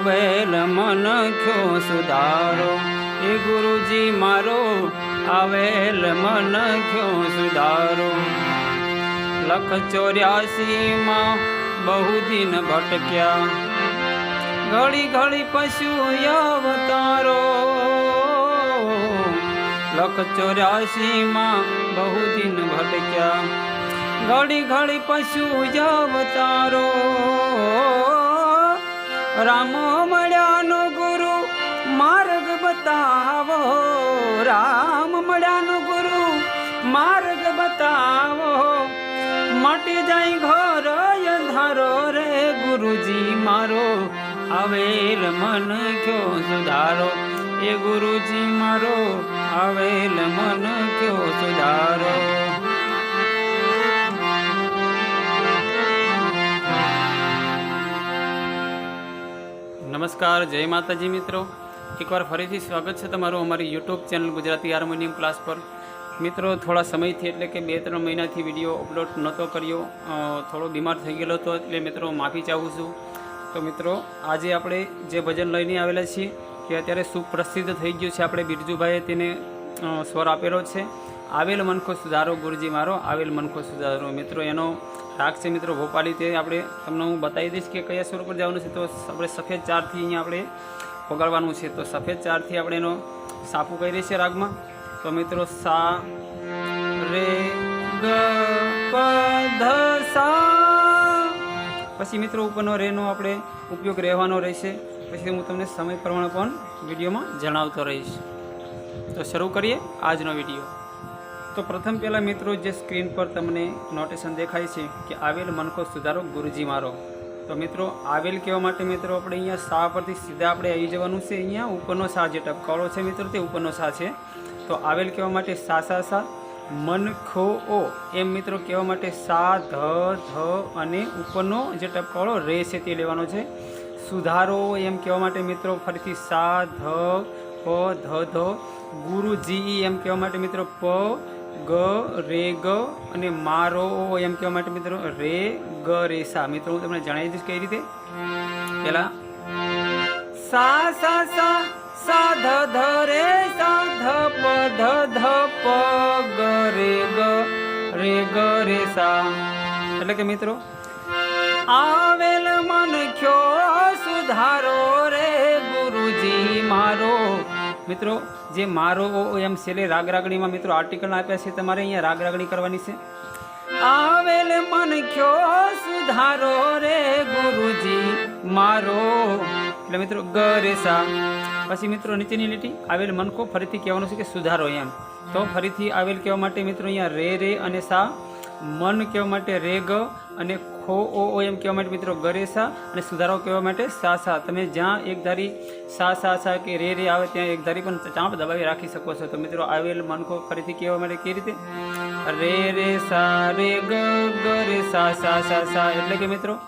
આવેલ મન ખ્યો સુધારો એ ગુરુજી, મારો આવેલ મન ખ્યો સુધારો લખ ચોર્યાસીમાં બહુ દિન ભટક્યા. ઘડી ઘડી પશુ અવતારો. લખ ચોર્યાસીમાં બહુ દિન ભટક્યા. ઘડી ઘડી પશુ અવતારો. રામો મળ્યાનો ગુરુ, માર્ગ બતાવો. રામ મળ્યાનો ગુરુ, માર્ગ બતાવો. મટી જાય ઘર અંધારો રે, ગુરુજી મારો. આવેલ મન કયો સુધારો. એ ગુરુજી મારો આવેલ મન કયો સુધારો. નમસ્કાર, જય માતાજી મિત્રો. એકવાર ફરીથી સ્વાગત છે તમારું અમારી YouTube channel Gujarati harmonium class પર. મિત્રો, થોડા સમયથી એટલે કે બે ત્રણ મહિનાથી વીડિયો અપલોડ નહોતો કર્યો. થોડો બીમાર થઈ ગયેલો હતો એટલે મિત્રો માફી ચાહું છું. તો મિત્રો, આજે આપણે જે ભજન લઈને આવેલા છીએ તે અત્યારે સુપ્રસિદ્ધ થઈ ગયું છે. આપણે બિરજુભાઈએ તેને સ્વર આપેલો છે. આવેલ મનખો સુધારો, ગુરુજી મારો, આવેલ મનખો સુધારો. મિત્રો, એનો રાગ છે મિત્રો, ભોપાલી તે આપણે તમને હું બતાવી દઈશ કે કયા સ્વરૂપ પર જવાનું છે. તો આપણે સફેદ ચારથી અહીંયા આપણે પગાડવાનું છે. તો સફેદ ચારથી આપણે એનો સાપુ કરી છે રાગમાં? તો મિત્રો, સા, રે, ગ, પ, ધ, સા. પછી મિત્રો, ઉપરનો રેનો આપણે ઉપયોગ રહેવાનો રહેશે. પછી હું તમને સમય પ્રમાણે પણ વિડીયોમાં જણાવતો રહીશ. તો શરૂ કરીએ આજનો વીડિયો. તો પ્રથમ પહેલાં મિત્રો જે સ્ક્રીન પર તમને નોટેશન દેખાય છે કે આવેલ મનખો સુધારો ગુરુજી મારો. તો મિત્રો, આવેલ કહેવા માટે મિત્રો આપણે અહીંયા સા પરથી સીધા આપણે આવી જવાનું છે. અહીંયા ઉપરનો સા જે ટપકાળો છે મિત્રો, તે ઉપરનો સા છે. તો આવેલ કહેવા માટે સા સા સા, મન, ખો, ઓ એમ મિત્રો કહેવા માટે સા, ધ ધ અને ઉપરનો જે ટપકાળો રે છે તે લેવાનો છે. સુધારો એમ કહેવા માટે મિત્રો ફરીથી સા, ધ, પ, ધ ધ ગુરુજી એમ કહેવા માટે મિત્રો પ ગ, રે, ગ અને મારો એમ કહેવા માટે મિત્રો રે, ગ, રે, સા. મિત્રો, હું તમને જણાવી દઈશ કઈ રીતે? પેલા સા સા સા સા, ધ ધ, રે, સા, ધ, પ, ધ ધ, પ, ગ, રે ગ રે ગ, રે, સા. એટલે કે મિત્રો, આવેલ મન ખ્યો સુધારો રે, ગુરુજી મારો. મિત્રો જે મારો એમ છેલ્લે રાગ રાગણીમાં મિત્રો આર્ટિકલ આપ્યા છે તમારે અહીંયા રાગ રાગણી કરવાની છે. આવેલ મન ખ્યો સુધારો રે ગુરુજી મારો? એટલે મિત્રો ગ રે સા. પછી મિત્રો નીચેની લીટી આવેલ મનકો ફરીથી કહેવાનું છે કે સુધારો એમ. તો ફરીથી આવેલ કહેવા માટે મિત્રો અહીંયા રે રે અને સા મન કહેવા માટે રે ગ અને ખો ઓ ઓ એમ કહેવા માટે મિત્રો ગરે સા અને સુધારો કહેવા માટે સા સા. તમે જ્યાં એક ધારી સા સા સા કે રે રે આવે ત્યાં એક ધારી પણ ચાંપ દબાવી રાખી શકો છો. તો મિત્રો આવેલ મનકો ફરીથી કહેવા માટે કેવી રીતે? રે રે, સા, રે, ગ ગરે સા સા સા સા. એટલે કે મિત્રો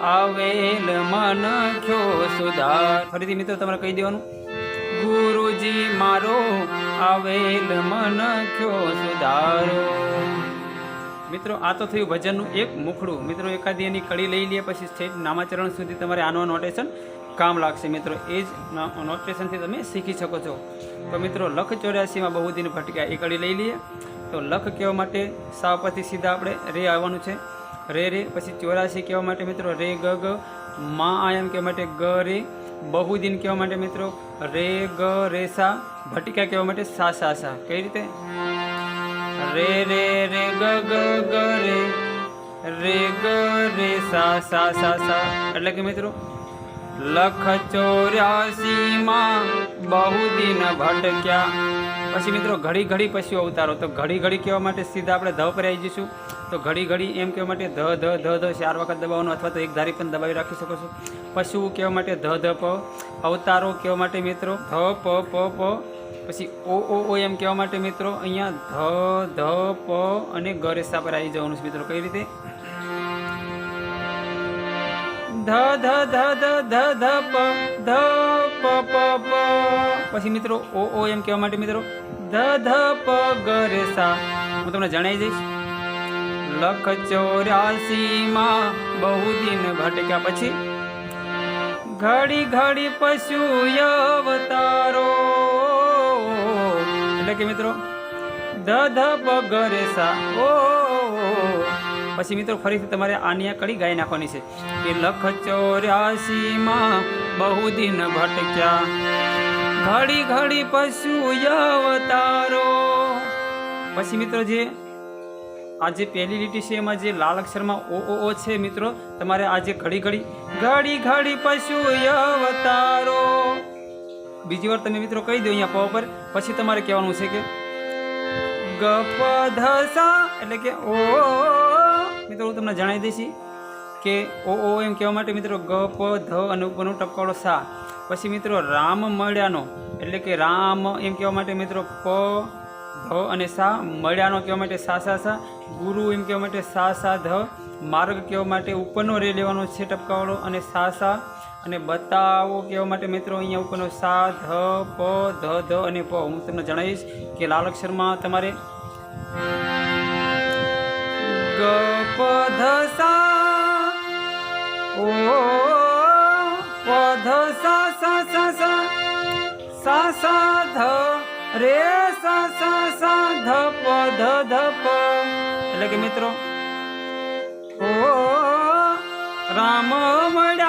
આવેલ મન ખ્યો સુધાર? ફરીથી મિત્રો તમારે કહી દેવાનું. ગુરુજી મારો, આવેલ મન ખ્યો સુધારો? મિત્રો, આ તો થયું ભજનનું એક મુખડું. મિત્રો, એકાદી એની કડી લઈ લે, પછી સ્ટેજ નામાચરણ સુધી તમારે આનો નોટેશન કામ લાગશે. મિત્રો, એ જ નોટેશનથી તમે શીખી શકો છો. તો મિત્રો, લખ ચોર્યાસીમાં બહુ દિન ભટક્યા એ કડી લઈ લઈએ. તો લખ કહેવા માટે સા પરથી સીધા આપણે રે આવવાનું છે. રે રે, પછી ચોરાસી કહેવા માટે મિત્રો, રે, ગ ગ, મા આયમ કહેવા માટે ગ, રે. બહુદિન કહેવા માટે મિત્રો, રે, ગ, રે, સા. ભટિકા કહેવા માટે સા સા સા. કઈ રીતે? રે રે રે, ગ ગ ગ, રે. રે, ગ, રે, સા સા સા સા. એટલે કે મિત્રો, લખ ચોર્યાસીમાં બહુ દિન ભટક્યા. પછી મિત્રો, ઘડી ઘડી પશુ અવતારો તો ઘડી ઘડી કહેવા માટે સીધા આપણે ધ પર આવી જઈશું. તો ઘડી ઘડી એમ કહેવા માટે ધ ધ ધ ધ, ચાર વખત દબાવવાનું અથવા તો એક ધારી પણ દબાવી રાખી શકો છો. પશુ કહેવા માટે ધ ધ, પ. અવતારો કહેવા માટે મિત્રો, ધ, પ પ પ. પછી ઓ ઓ ઓ એમ કહેવા માટે મિત્રો અહીંયા ધ ધ, પ અને ગરેસા પર આવી જવાનું છે મિત્રો. કઈ રીતે? ધ ધ ધ ધ ધ ધ, પ ધ, પ પ પ. પછી મિત્રો ઓ ઓ એમ કહેવા માટે મિત્રો ધ ધ, પ, ગ રે હું તમને જણાવી દઈશ. લખ ચોર્યાસીમાં બહુ દિન ભટક્યા પછી ઘડી ઘડી પશુ અવતારો એટલે કે મિત્રો, ધ ધ પગરે સા ઓ પછી મિત્રો, ફરીથી તમારે આની આ કડી ગાઈ નાખવાની છે. કે લખ ચોર્યાસીમાં બહુ દિન ભટક્યા. ઘડી ઘડી પશુ અવતારો પછી મિત્રો, જે આ જે પહેલી લીટી છે, એમાં જે લાલ અક્ષરમાં ઓ ઓ ઓ છે, મિત્રો, તમારે આ જે ઘડી ઘડી ઘડી ઘડી પશુ અવતારો બીજી વાર તમે મિત્રો કહી દો અહીંયા પ પર. પછી તમારે કહેવાનું છે કે ગ પ ધ સા એટલે કે ઓ. મિત્રો, હું તમને જણાવી દઈશ કે ઓ ઓ એમ કહેવા માટે મિત્રો ગ પ ધ અને ઉપરનો ટપકાવાળો સા. પછી મિત્રો રામ મળ્યાનો એટલે કે રામ એમ કહેવા માટે મિત્રો પ, ધ અને સા મળ્યાનો કહેવા માટે સા સા સા. ગુરુ એમ કહેવા માટે સા સા, ધ. માર્ગ કહેવા માટે ઉપરનો રે લેવાનો છે ટપકાવાળો અને સા સા. અને બતાવો કહેવા માટે મિત્રો, અહીંયા ઉપરનો સા ધ પ, ધ ધ અને પ. હું તમને જણાવીશ કે લાલ અક્ષરમાં તમારે ગ, પ, ધ, સા, ઓ, પ, ધ, સા સા સા સા સા સા, ધ, રે, સા સા સા, ધ, પ, ધ ધ, પ. એટલે કે મિત્રો, ઓ, રામ માર્ગ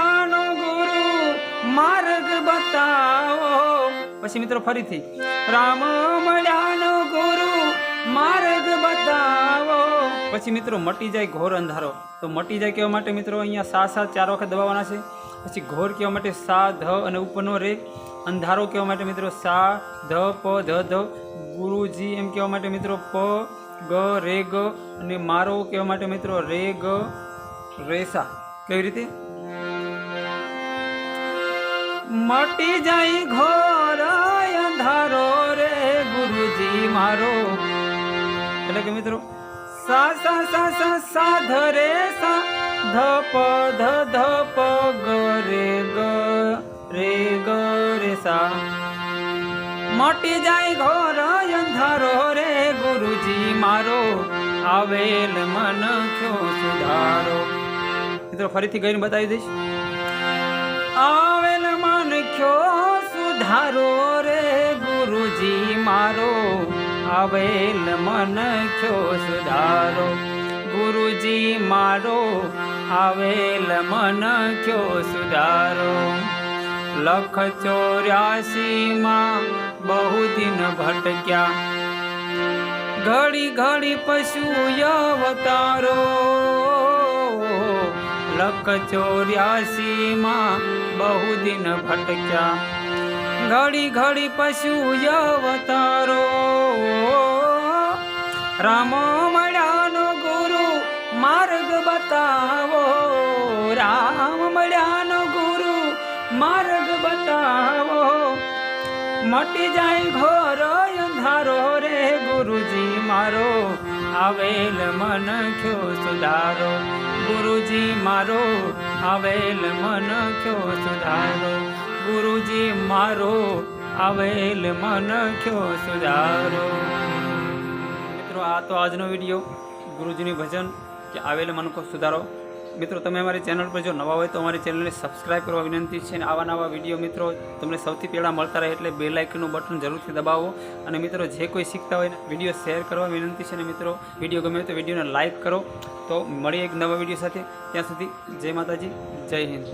બતાવો પછી મિત્રો ફરીથી, રામ મળ્યાનો ગુરુ, માર્ગ બતાવો. પછી મિત્રો, મટી જાય ઘોર અંધારો. તો મટી જાય કહેવા માટે મિત્રો? અહીંયા સા સા ચાર વખત દબાવવાના છે. પછી ઘોર કહેવા માટે? સા, ધ અને ઉપરનો રે. અંધારો કહેવા માટે મિત્રો? સા, ધ, પ, ધ ધ. ગુરુજી એમ કહેવા માટે મિત્રો? પ, ગ, રે, ગ. અને મારો કહેવા માટે મિત્રો? રે, ગ, રેસા. કેવી રીતે? મટી જાય ઘોર અંધારો રે ગુરુજી મારો. એટલે કે મિત્રો, સા સા સા સા સા ધ રે સા ધ પ ધ ધ પ ગ રે ગ રે ગ રે સા. મટી જાય ઘોર અંધારો રે ગુરુજી મારો. આવેલ મન ક્યો સુધારો. મિત્રો, ફરીથી ગઈને બતાવી દઈશ. મન સુધારો રે ગુરુજી મારો, આવેલ મન ક્યો સુધારો ગુરુજી મારો, આવેલ મન ક્યો સુધારો લખ ચોર્યાસીમાં બહુ દિન ભટક્યા. ઘડી ઘડી પશુ અવતારો લખ ચોર્યાસીમાં બહુ દિન ભટક્યા. ઘડી ઘડી પશુ અવતારો રામ મળ્યાનો ગુરુ માર્ગ બતાવો. રામ મળ્યાનો ગુરુ માર્ગ બતાવો. મટી જાય ઘોર અંધારો રે ગુરુજી મારો. આવેલ મન ક્યો સુધારો. ગુરુજી મારો, આવેલ મન ક્યો સુધારો. ગુરુજી મારો આવેલ મન ક્યો સુધારો. મિત્રો, આ તો આજનો વીડિયો ગુરુજીની ભજન કે આવેલ મન કો સુધારો. મિત્રો, તમે અમારી ચેનલ પર જો નવા હોય તો અમારી ચેનલને સબસ્ક્રાઈબ કરવા વિનંતી છે અને આવા નવા વીડિયો મિત્રો તમને સૌથી પહેલાં મળતા રહે એટલે બે લાઇકનું બટન જરૂરથી દબાવો. અને મિત્રો, જે કોઈ શીખતા હોય વીડિયો શેર કરવા વિનંતી છે અને મિત્રો, વીડિયો ગમે તો વિડીયોને લાઇક કરો. તો મળીએ એક નવા વીડિયો સાથે. ત્યાં સુધી જય માતાજી, જય હિન્દ.